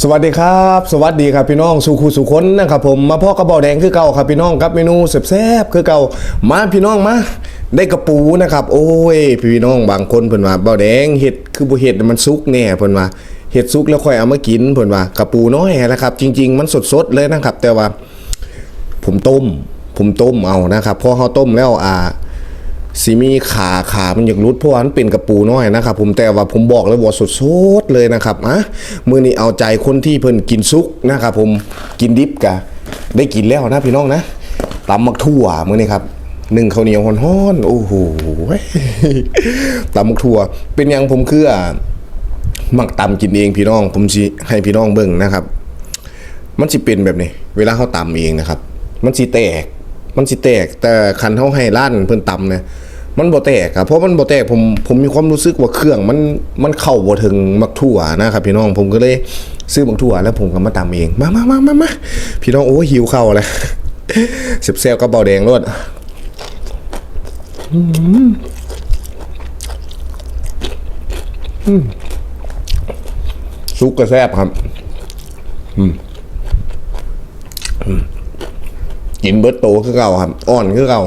สวัสดีครับ สวัสดีครับพี่น้องสุขูสุคนนะครับผมมาพ่อกระเบาแดงคือเก่าครับพี่น้องครับเมนูแซ่บๆคือเก่ามาพี่น้องมาได้กระปูนะครับ โอ้ย พี่น้องบางคนเพิ่นว่าเบาแดงเห็ดคือบ่เห็ดมันสุกแน่เพิ่นว่าเห็ดสุกแล้วค่อยเอามากินเพิ่นว่ากระปูน้อยนะครับ จริง ๆ มันสดๆเลยนะครับ แต่ว่า ผมต้ม ผมต้มเอานะครับพอเขาต้มแล้วอ่า สีมีขาขามันอยากรุดเพราะว่ามันเป็นกระปูน้อยนะครับผมแต่ว่าผมบอกเลยว่าสดๆเลยนะครับอะมือนี้เอาใจคนที่เพิ่นกินซุกนะครับผมกินดิบกะได้กินแล้วนะพี่น้องนะตำมักถั่วมือนี้ครับหนึ่งข้าวเหนียวฮ้อนๆโอ้โหตำมักถั่ว เป็นอย่างผมคือมักตำกินเองพี่น้อง ผมสิให้พี่น้องเบิ่งนะครับ มันสิเป็นแบบนี้ เวลาเขาตำเองนะครับ มันสิแตก มันสิแตกแต่คันเขาให้ร้านเพิ่นตำเนี่ยมันบ่แตกครับเพราะมันบ่แตกผมผมมีความรู้สึกว่าเครื่องมันมันเข้าบ่ถึงมักถั่วนะครับพี่น้องผมก็เลยซื้อมักถั่วแล้วผมก็มาตำเองมามามามามาพี่น้องโอ้หิวข้าวเลยเสียบแซวกระเบาแดงรวดอืมอืมซุกกระแซบครับ กินเบิร์ตโตคือเก่าครับ อ่อนคือเก่า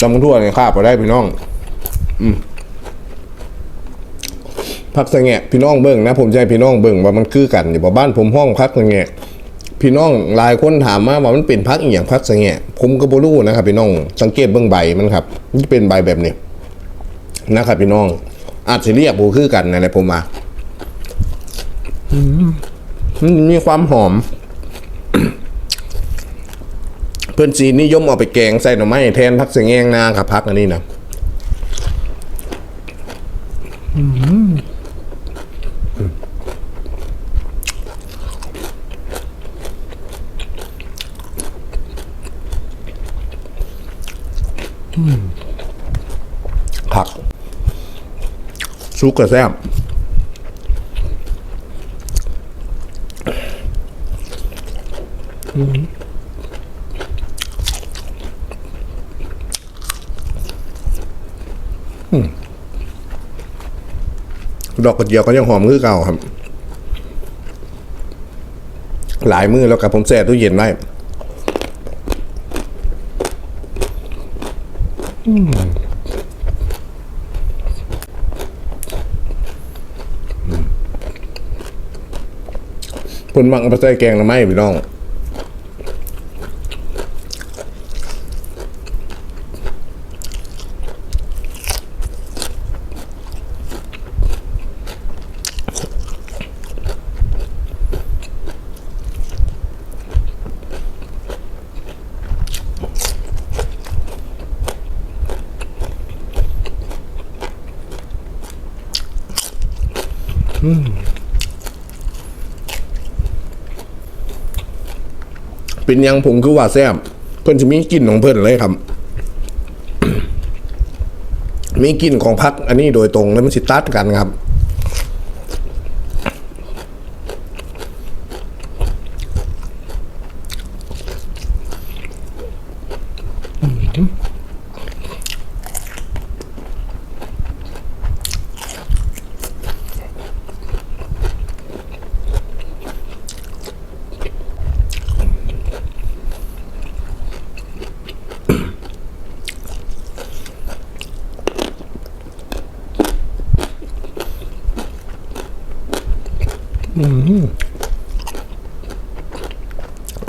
จำทั่วเนี่ยข้าไปได้พี่น้อง อืมพักสะแงะพี่น้องเบิ่งนะ ผมจะให้พี่น้องเบิ่งว่ามันคือกันอยู่บ่บ้านผมห้องพักสะแงะ พี่น้องหลายคนถามมาว่ามันเป็นพักอีกอย่างพักสะแงผมก็บรู้นะครับ พี่น้องสังเกตเบื้องใบมันครับนี่เป็นใบแบบนี้นะครับ พี่น้อง อาจจะเรียกบูคือกันนะผมมาอืมมันมีความหอม เพื่อนจีนนิยมเอาไปแกงใส่หน่อไม้แทนพักสะแงงนาครับพักอันนี้นะผัก ซุกกระแซบดอกกระเจียวก็ยังหอมคือเก่าครับ หลายมือแล้วกับผมแช่ตู้เย็นไว้อืม เพิ่นมักเอาไปใส่แกงหน่อไม้พี่น้องอืม เป็นยังผงคือว่าแซ่บเพิ่นจะมีกลิ่นของเพิ่นเลยครับ มีกลิ่นของพักอันนี้โดยตรงแล้วมันสิตัดกันครับ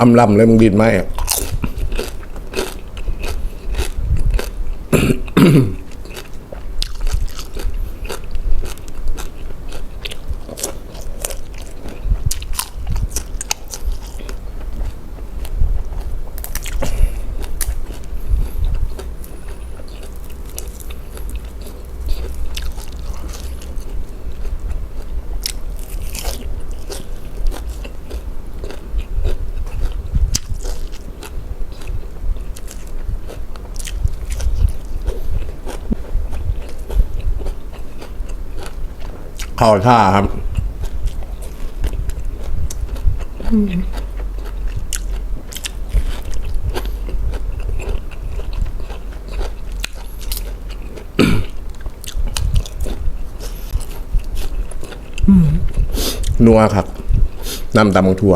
อำลำเลยมึงดินไหมอะ เข้าท่าครับนัวครับน้ำตำบังทัว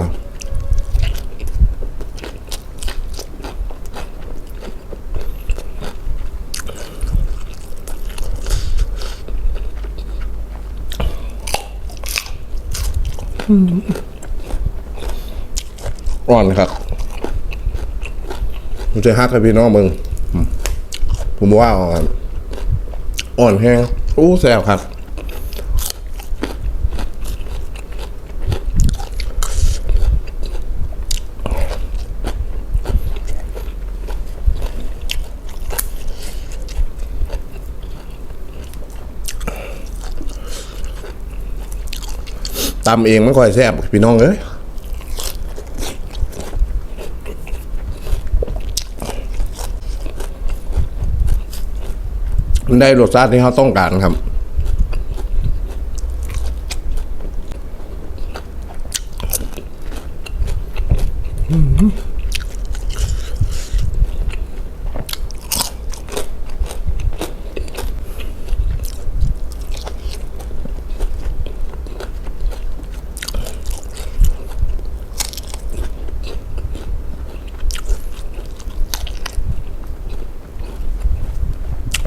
อ่อนครับผมจะฮักกับพี่น้องมึงอืมผมว่าอ่อนอ่อนแห้งอู้แซ่บครับ ตำเองไม่ค่อยแซ่บพี่น้องเอ้ยมันได้รสชาติที่เขาต้องการครับ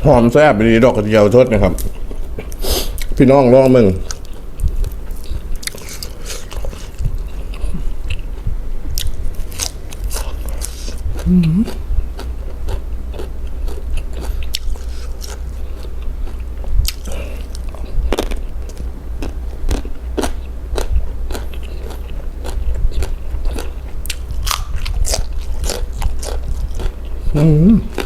หอมแซ่บดีดอกกระเจียวทดนะครับ พี่น้องลองมึงอืม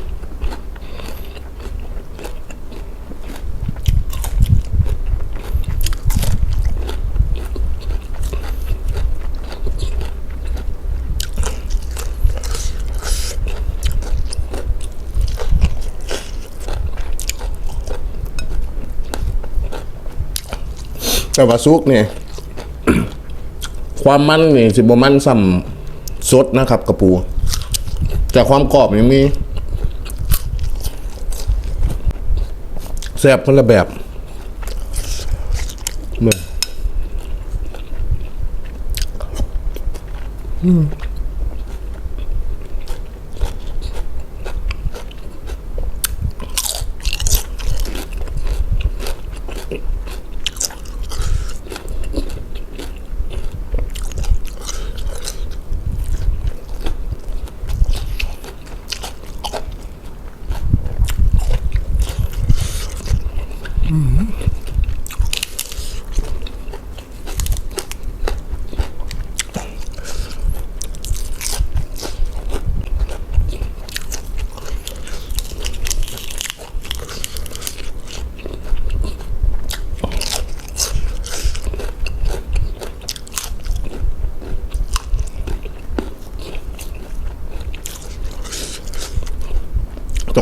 แต่ว่าซุกเนี่ยความมันนี่สิบมันซ้ำสดนะครับกระปู แต่ความกรอบยังมีแซ่บคนละแบบเหมือ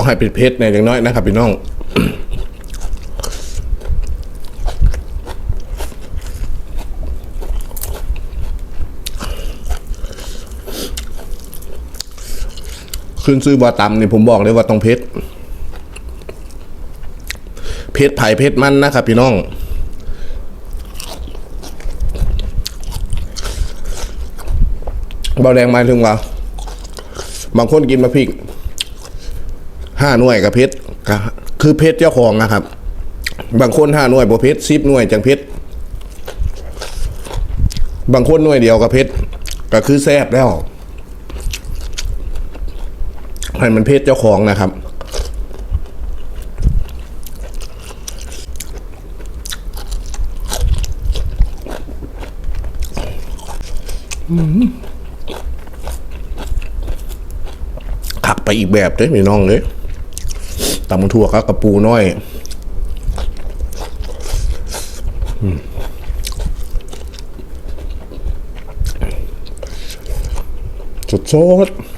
ต้องให้เป็นเพชรในอย่างน้อยนะครับพี่น้องขึ้นซื้อบอตำนี่ผมบอกเลยว่าต้องเพชรเพชรไผ่เพชรมันนะครับพี่น้องเบาแดงหมาถึงว่าบางคนกินมาพริก ห้าหน่วยกับเพชรคือเพชรเจ้าของนะครับ บางคนห้าหน่วยบ่เพชรสิบหน่วยจังเพชรบางคนหน่วยเดียวกับเพชรก็คือแซบแล้วให้มันเพชรเจ้าของนะครับ ขักไปอีกแบบเลยพี่น้องเลย ตำถั่วกับกระปูน้อยอืมสดๆ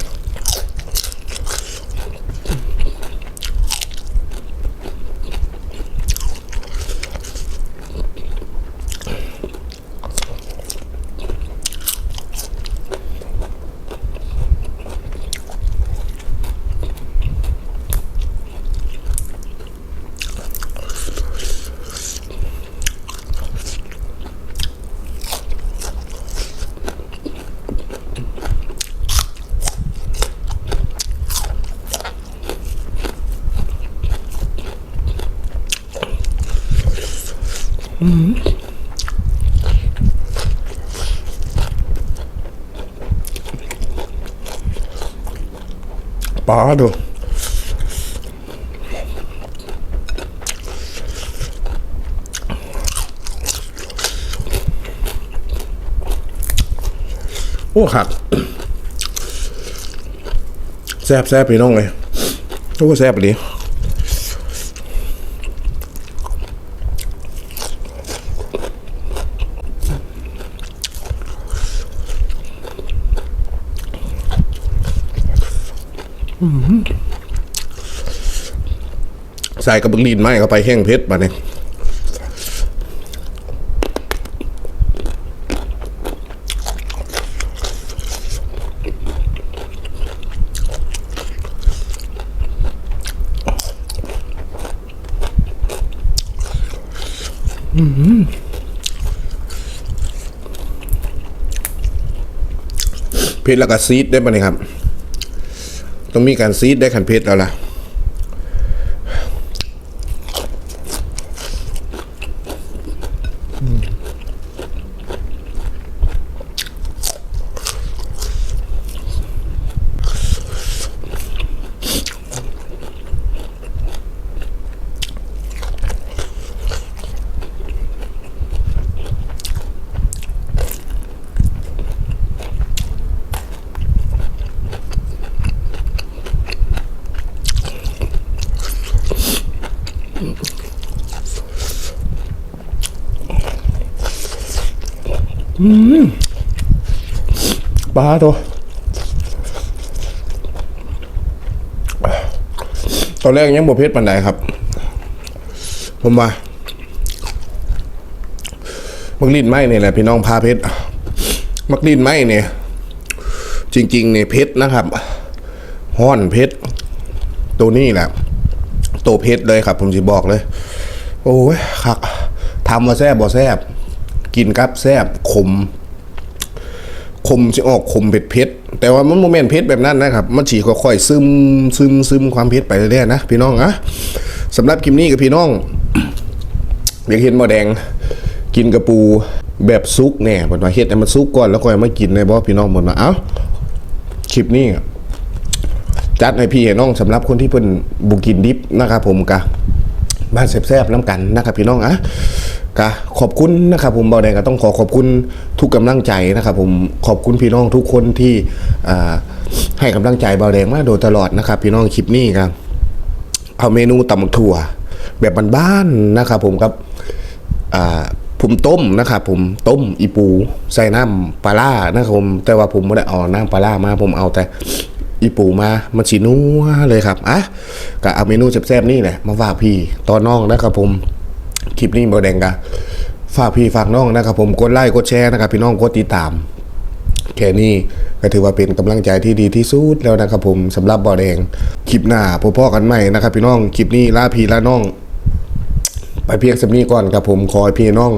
ดปลาดูโอ้หักแซบแซบพี่น้องเลยโอ้แซบไปดี ใส่กระเบื้องดินไม้เข้าไปแห้งเพชรมาเนี่ยเพชรแล้วก็ซีดได้ปะเนี่ยครับ ต้องมีการซีดได้ขันเพชรแล้วล่ะ ปลาตัวตอนแรกยังบ่เพชรปันไดครับ ผมว่ามักลิ้นไหมเนี่ยแหละพี่น้องพาเพชรมักลิ้นไหมเนี่ย จริงๆเนี่ยเพชรนะครับห้อนเพชรตัวนี้แหละตัวเพชรเลยครับ ผมจะบอกเลย โอ้ยครับทำมาแซบบ่แซบกินกับแซบขม คมจะออกคมเผ็ดเผ็ดแต่ว่ามันโมเมนต์เผ็ดแบบนั้นนะครับ มันฉีค่อยๆซึมซึมซึมความเผ็ดไปเรื่อยๆนะพี่น้องนะสำหรับคลิปนี้กับพี่น้องอยากเห็นหมอแดงกินกระปูแบบซุกแน่บนว่าเฮ็ดให้มันซุกก่อนแล้วค่อยมากินในบ่พี่น้องบนว่าเอ้าคลิปนี้จัดให้พี่ให้น้องสำหรับคนที่เพิ่นบุกินดิบนะครับผมกะบ้านแซ่บๆน้ำกันนะครับพี่น้องอะ ก็ขอบคุณนะครับผมเบาแดงก็ต้องขอขอบคุณทุกกำลังใจนะครับผมขอบคุณพี่น้องทุกคนที่ให้กำลังใจเบาแดงมาโดยตลอดนะครับพี่น้องคลิปนี้ครับเอาเมนูตำถั่ว แบบบ้านๆนะครับผมครับผมต้มนะครับผมต้มอีปูใส่น้ำปลาล่านะครับผมแต่ว่าผมไม่ได้เอาน้ำปลาล่ามา ผมเอาแต่อีปูมา มันสีนัวเลยครับอะก็เอาเมนูแซ่บๆนี่แหละมาฝากพี่ตอนน้องนะครับผม คลิปนี้บอแดงกะฝากพี่ฝากน้องนะครับ ผมกดไลค์กดแชร์นะครับ พี่น้องกดติดตาม แค่นี้ก็ถือว่าเป็นกำลังใจที่ดีที่สุดแล้วนะครับ ผมสำหรับบอแดงคลิปหน้าพบพ่อกันใหม่นะครับ พี่น้องคลิปนี้ลาพี่ลาน้อง ไปเพียงสำนี้ก่อนครับผมขอพี่น้อง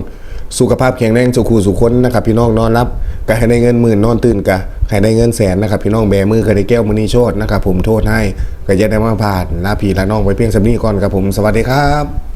สุขภาพแข็งแรงสุขูสุขคนนะครับ พี่น้องนอนรับก็ให้ได้เงินหมื่นนอนตื่นกะให้ได้เงินแสนนะครับพี่น้องแบมือก็ได้แก้วมณีโชตนะครับผมโทษให้ก็จะได้มาผ่านลาพี่ลาน้องไปเพียงสำนี้ก่อนครับผมสวัสดีครับ